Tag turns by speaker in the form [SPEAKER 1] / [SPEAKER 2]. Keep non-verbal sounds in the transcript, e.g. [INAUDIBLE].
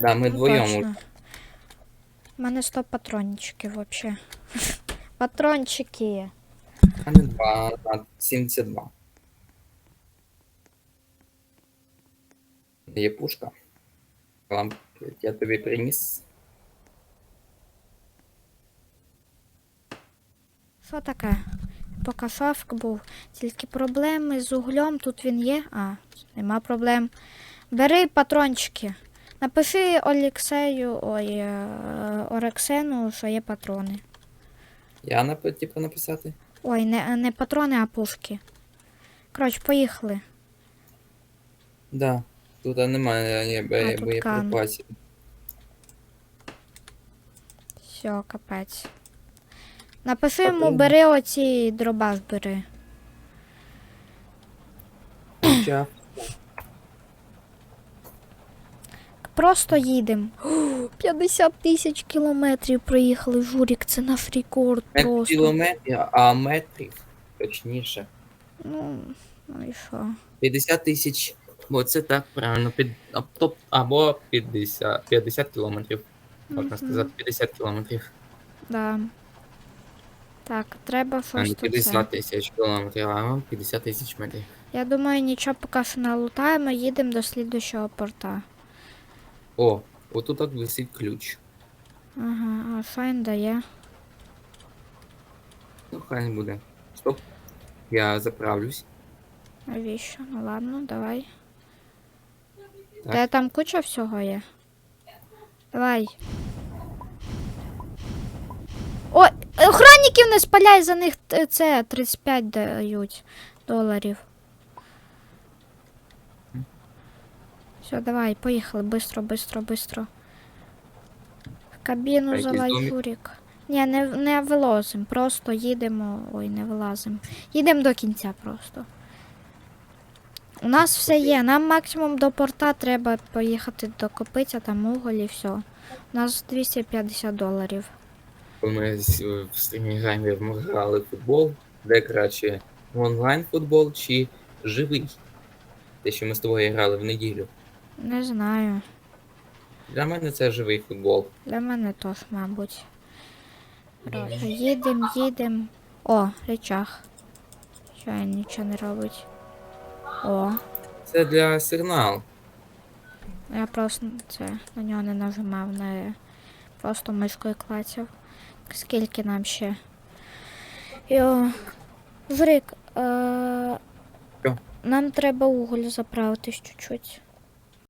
[SPEAKER 1] Да, ми вдвоєм.
[SPEAKER 2] У мене 100 патрончиків вообще. [LAUGHS] Патрончики.
[SPEAKER 1] У мене 2 на 72. Є пушка. Вам я тобі приніс.
[SPEAKER 2] Що таке? Поки шафк був. Тільки проблеми з углем. Тут він є. А, нема проблем. Бери патрончики. Напиши Олексею, ой, е, Орексену, що є патрони.
[SPEAKER 1] Я нап... типу написати?
[SPEAKER 2] Ой, не, не патрони, а пушки. Коротше, поїхали.
[SPEAKER 1] Да. Тут немає ні,
[SPEAKER 2] А,
[SPEAKER 1] бо
[SPEAKER 2] тут
[SPEAKER 1] боєприпасів.
[SPEAKER 2] Все, капець. Напиши йому,
[SPEAKER 1] Патрони.
[SPEAKER 2] бери оці дробаш бери.
[SPEAKER 1] Хоча
[SPEAKER 2] Просто їдемо. 50 [GASPS] тисяч кілометрів проїхали, Журік, це наш рекорд
[SPEAKER 1] не
[SPEAKER 2] просто.
[SPEAKER 1] кілометрів, а метрів. Точніше.
[SPEAKER 2] Ну, ну і що?
[SPEAKER 1] 50 тисяч. Бо це так правильно. Під... Або 50, 50 кілометрів. Можна
[SPEAKER 2] Мгм.
[SPEAKER 1] сказати, 50 кілометрів.
[SPEAKER 2] Да. Так, треба щось
[SPEAKER 1] 50 тисяч кілометрів, а 50 тисяч метрів.
[SPEAKER 2] Я думаю, нічого поки що не лутаємо, їдемо до слідущого порта.
[SPEAKER 1] О, отут так висить ключ.
[SPEAKER 2] Ага, а він дає?
[SPEAKER 1] Ну, хай буде. Стоп. Я заправлюсь.
[SPEAKER 2] Навіщо? Ну ладно, давай.
[SPEAKER 1] Так.
[SPEAKER 2] Та там куча всього є. Давай. Ой, охранників не спаляй, за них т- це 35 дають доларів. Все, давай, поїхали. Бистро, бистро, бистро. В кабіну залай
[SPEAKER 1] домик?
[SPEAKER 2] Ні, не, не вилазимо, просто їдемо. Ой, не вилазимо. Їдемо до кінця просто. У нас все є. Нам максимум до порта треба поїхати до копиця, там уголь і все. У нас 250 доларів.
[SPEAKER 1] Ми з- в стрімі грали в футбол. Де краще онлайн футбол чи живий? Те, що ми з тобою грали в неділю.
[SPEAKER 2] Не знаю.
[SPEAKER 1] Для мене це живий футбол.
[SPEAKER 2] Для мене теж, мабуть. Їдем, їдем. О, речах. Що він нічого не робить. О,
[SPEAKER 1] Це для сигнал.
[SPEAKER 2] я просто це на нього не нажимав, не просто мишкою клацав. Скільки нам ще? Йо. Жрик, е-
[SPEAKER 1] Що?
[SPEAKER 2] нам треба уголь заправитись чуть-чуть.